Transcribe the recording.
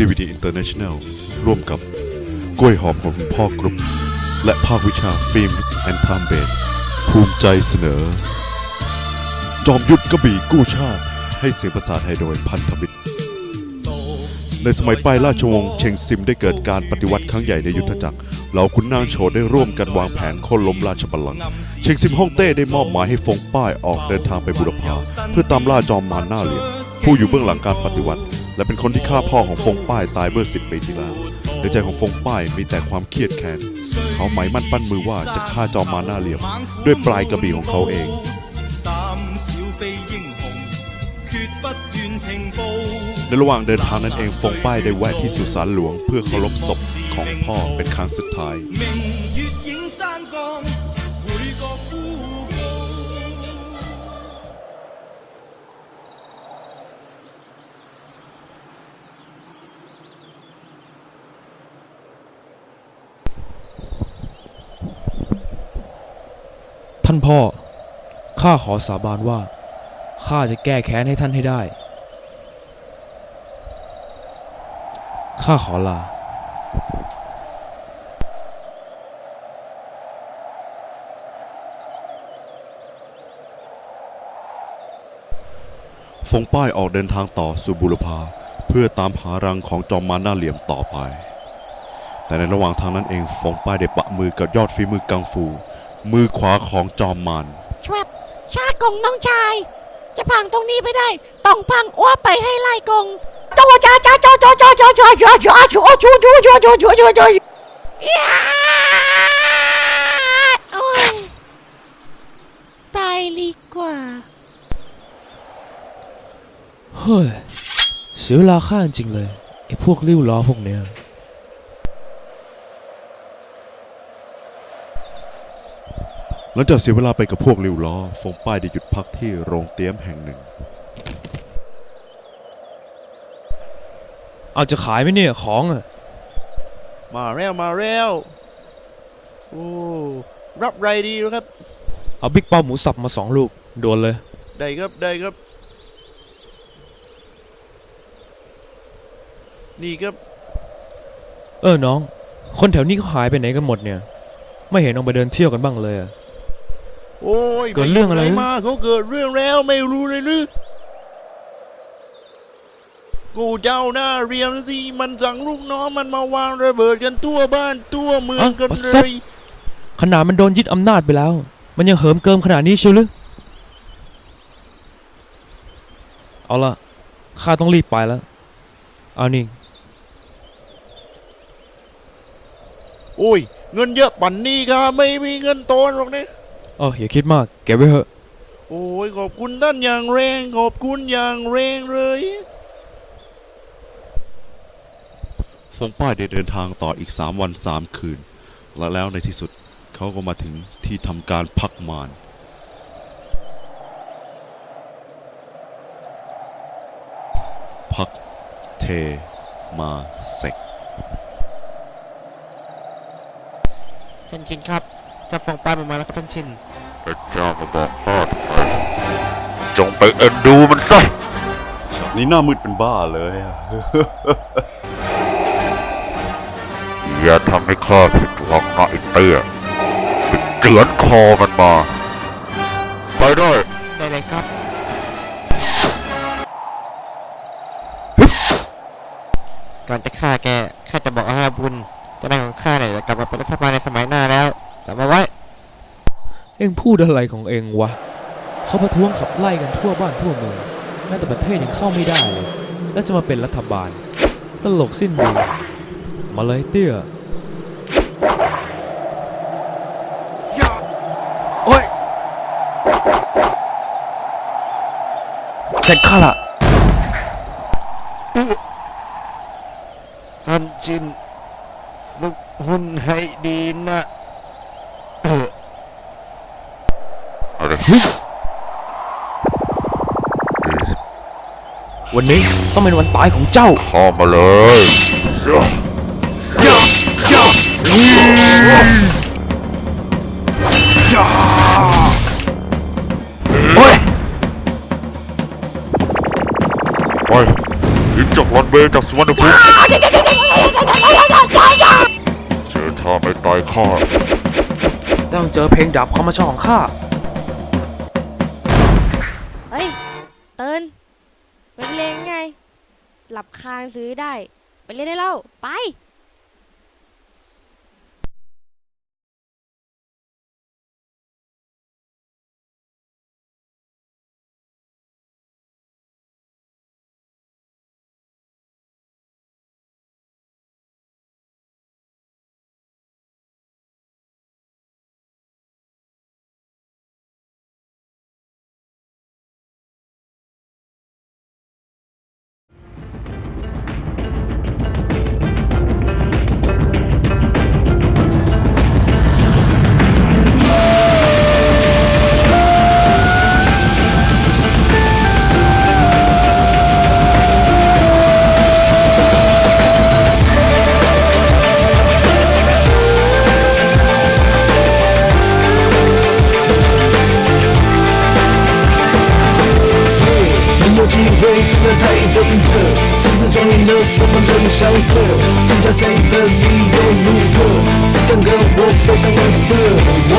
CVD International ร่วมกับกล้วยหอมของคุณพ่อกรุ๊ปและภาควิชาฟิล์มส์แอนด์ทามเบสภูมิใจเสนอ จอมยุทธกระบี่กู้ชาติ ให้เสียงภาษาไทยโดยพันธมิตร ในสมัยปลายราชวงศ์เชงซิมได้เกิดการปฏิวัติครั้งใหญ่ในยุทธจักรเหล่าขุนนางโฉดได้ร่วมกันวางแผนโค่นล้มราชบัลลังก์เชงซิมฮ่องเต้ได้มอบหมายให้ฟงป้ายออกเดินทางไปบุรพาเพื่อตามล่าจอมมารหน้าเหลี่ยมผู้อยู่เบื้องหลังการปฏิวัติ และเป็นคนที่ฆ่าพ่อของฟงป้ายตายเมื่อสิบปีที่แล้ว ในใจของฟงป้ายมีแต่ความเครียดแค้น เขาหมายมั่นปั้นมือว่าจะฆ่าจอมมาหน้าเหลี่ยม ด้วยปลายกระบี่ของเขาเอง ในระหว่างเดินทางนั้นเองฟงป้ายได้แวะที่สุสานหลวง เพื่อเคารพศพของพ่อเป็นครั้งสุดท้ายานพ่อ ข้าขอสาบานว่า ข้าจะแก้แค้นให้ท่านให้ได้ ข้าขอลาฟงป้ายออกเดินทางต่อสู่บุรพาเพื่อตามหารังของจอมมารหน้าเหลี่ยมต่อไป แต่ในระหว่างทางนั้นเองฟงป้ายได้ปะมือกับยอดฝีมือกังฟู มือขวาของจอมมารชวบชาติกงน้องชาย จะพังตรงนี้ไม่ได้ ต้องพังอ้วไปให้ไล่กงโจจ้าจ้าโจโจโจโจโจโจโจโจโจโจโจโจโจโจโจยาโอ้ยตายดีกว่า เฮ้ย เสียเวลาข้าจริงเลยไอ้พวกริ้วล้อพวกเนี้ย ลังจากเสียเวลาไปกับพวกริ้วล้อฟงป้ายได้หยุดพักที่โรงเตี้ยมแห่งหนึ่ง เอาจะขายไหมเนี่ยของอะมาแล้วมาแล้วโอ้รับไรดีครับ เอาบิ๊กเป้าหมูสับมาสองลูกโดนเลย ได้ครับได้ครับ นี่ครับเออน้อง คนแถวนี้เขาหายไปไหนกันหมดเนี่ย ไม่เห็นออกไปเดินเที่ยวกันบ้างเลยอะ โอ้ยเกิดเรื่องอะไร ปมาเขาเกิดเรื่องแล้วไม่รู้เลยหรือกูเจ้าหน้าเรียมสิมันสั่งลูกน้องมันมาวางระเบิดกันทั่วบ้านทั่วเมืองกันเลยขนาดมันโดนยึดอำนาจไปแล้ว มันยังเหิมเกิมขนาดนี้เชียวหรือเอาละข้าต้องรีบไปแล้วเอานี่โอ้ย เงินเยอะปั่นนี่ครับไม่มีเงินโตนหรอกเนี่ยเอออย่าคิดมากเก็บไว้เถอะ โอ้ยขอบคุณท่านอย่างแรง ขอบคุณอย่างแรงเลยฟงป้ายได้เดินทางต่ออีก 3 วัน 3 คืน และแล้วในที่สุดเขาก็มาถึงที่ทำการพักมารพักเทมาเซก ท่านชินครับเจะฟองป้ายมันมาแล้วครับท่านชินพระเจ้ามาบอกข้าทำไมจงไปเอ็นดูมันซะฉากนี้หน้ามืดเป็นบ้าเลยอะ อย่าทำให้ข้าผิดหวังนะไอ้เตี้ยไปเจือนคอมันมา ไปได้ได้เลยครับ ก่อนจะฆ่าแกข้าจะบอกอาบุญเจะนายของข้าเนี่ยจะกลับมาเป็นรัฐบาลในสมัยหน้าแล้ว จำมาไว้ เอ็งพูดอะไรของเอ็งวะ เขาประท้วงขับไล่กันทั่วบ้านทั่วเมืองแม้แต่ประเทศยังเข้าไม่ได้เลย แล้วจะมาเป็นรัฐบาล ตลกสิ้นดีมาเลยเตี้ยโอ้ยเสร็จข้าละท่านชินฝึกหุ่นให้ดีนะเออ อะไรวันนี้ต้องเป็นวันตายของเจ้าเข้ามาเลยโอ้ยโอ้ยถึงจากรันเวย์จากสวรรณภูมิเจอท่าไม่ตายข้าต้องเจอเพลงดับความมาชอบของข้า เฮ้ย เตินไปเรียนไง หลับคางซื้อได้ ไปเล่นได้แล้ว ไป 为真的太等着，甚至装点了什么冷笑着，剩下谁的你又如何？只敢跟我背上你的。我